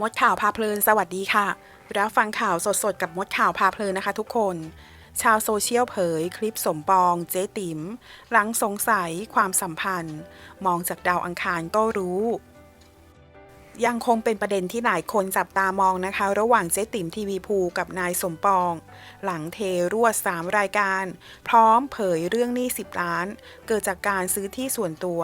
มดข่าวพาเพลินสวัสดีค่ะ รับฟังข่าวสดๆ กับมดข่าวพาเพลินนะคะทุกคน ชาวโซเชียลเผยคลิปสมปองเจ๊ติ๋มหลังสงสัยความสัมพันธ์ มองจากดาวอังคารก็รู้ ยังคงเป็นประเด็นที่หลายคนจับตามองนะคะ ระหว่างเจ๊ติ๋มทีวีภูกับนายสมปอง หลังเทรั่วด3รายการ พร้อมเผยเรื่องหนี้ 10 ล้าน เกิดจากการซื้อที่ส่วนตัว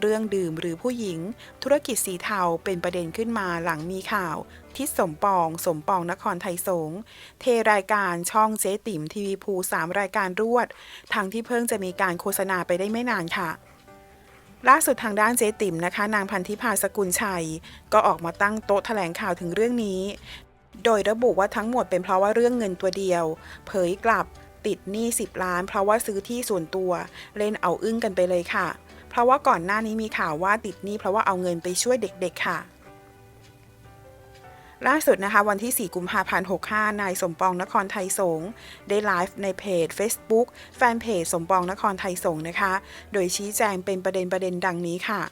เรื่องดื่มหรือผู้หญิง ธุรกิจสีเทาเป็นประเด็นขึ้นมาหลังมีข่าวทิศสมปอง สมปองนครไทยสงฆ์เทรายการช่องเจ๊ติ๋มทีวีภู3รายการรวด ทั้งที่เพิ่งจะมีการโฆษณาไปได้ไม่นานค่ะ ล่าสุดทางด้านเจ๊ติ๋มนะคะ นางพันธิพาสกุลชัย ก็ออกมาตั้งโต๊ะแถลงข่าวถึงเรื่องนี้ โดยระบุว่าทั้งหมดเป็นเพราะว่าเรื่องเงินตัวเดียว เผยกลับติดหนี้ 10 ล้าน เพราะว่าซื้อที่ส่วนตัว เล่นเอาอึ้งกันไปเลยค่ะ เพราะว่าก่อนหน้านี้มีข่าวว่าติดหนี้เพราะว่าเอาเงินไปช่วยเด็กๆค่ะ ล่าสุดนะคะ วันที่ 4 กุมภาพันธ์ 65 นายสมปองนครไทยสงฆ์ได้ไลฟ์ในเพจ Facebook แฟนเพจสมปองนครไทยสงฆ์นะคะ โดยชี้แจงเป็นประเด็นประเด็นดังนี้ค่ะ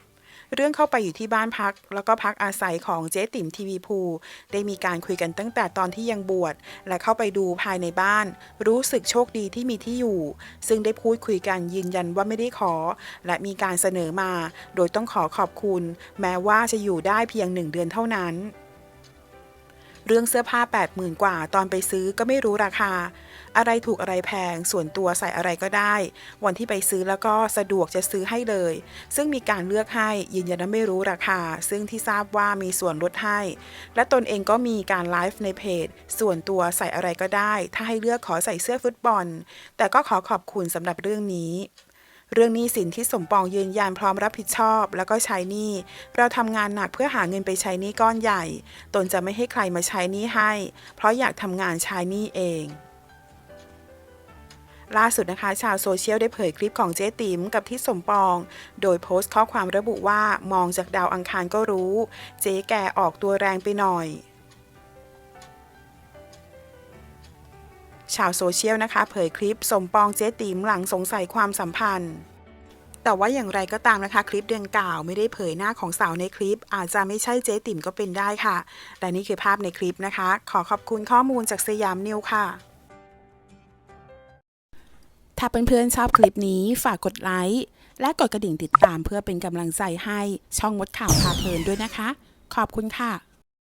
เรื่องเข้าไปอยู่ที่บ้านพัก แล้วก็พักอาศัยของเจ๊ติ๋มทีวีภูได้มีการคุยกันตั้งแต่ตอนที่ยังบวชและเข้าไปดูภายในบ้าน รู้สึกโชคดีที่มีที่อยู่ ซึ่งได้พูดคุยกันยืนยันว่าไม่ได้ขอ และมีการเสนอมา โดยต้องขอขอบคุณ แม้ว่าจะอยู่ได้เพียงหนึ่งเดือนเท่านั้น เรื่องเสื้อผ้า 80,000 กว่า ตอนไปซื้อก็ไม่รู้ราคา อะไรถูกอะไรแพง ส่วนตัวใส่อะไรก็ได้ วันที่ไปซื้อแล้วก็สะดวกจะซื้อให้เลย ซึ่งมีการเลือกให้ยืนยันว่าไม่รู้ราคา ซึ่งที่ทราบว่ามีส่วนลดให้ และตนเองก็มีการไลฟ์ในเพจ ส่วนตัวใส่อะไรก็ได้ ถ้าให้เลือกขอใส่เสื้อฟุตบอล แต่ก็ขอขอบคุณสำหรับเรื่องนี้ เรื่องหนี้สินที่สมปองยืนยันพร้อมรับผิดชอบ แล้วก็ใช้หนี้ เราทำงานหนักเพื่อหาเงินไปใช้หนี้ก้อนใหญ่ ตนจะไม่ให้ใครมาใช้หนี้ให้ เพราะอยากทำงานใช้หนี้เองล่าสุดนะคะ ชาวโซเชียลได้เผยคลิปของเจ๊ติ๋มกับทิศสมปอง โดยโพสต์ข้อความระบุว่ามองจากดาวอังคารก็รู้ เจ๊แกออกตัวแรงไปหน่อย ชาวโซเชียลนะคะ เผยคลิปสมปองเจ๊ติ๋มหลังสงสัยความสัมพันธ์ แต่ว่าอย่างไรก็ตามนะคะ คลิปเดือนกล่าวไม่ได้เผยหน้าของสาวในคลิป อาจจะไม่ใช่เจ๊ติ๋มก็เป็นได้ค่ะและนี่คือภาพในคลิปนะคะ ขอขอบคุณข้อมูลจากสยามนิวค่ะ ถ้าเพื่อนๆชอบคลิปนี้ฝากกดไลค์และกดกระดิ่งติดตามเพื่อเป็นกำลังใจให้ช่องมดข่าวพาเพลินด้วยนะคะ ขอบคุณค่ะ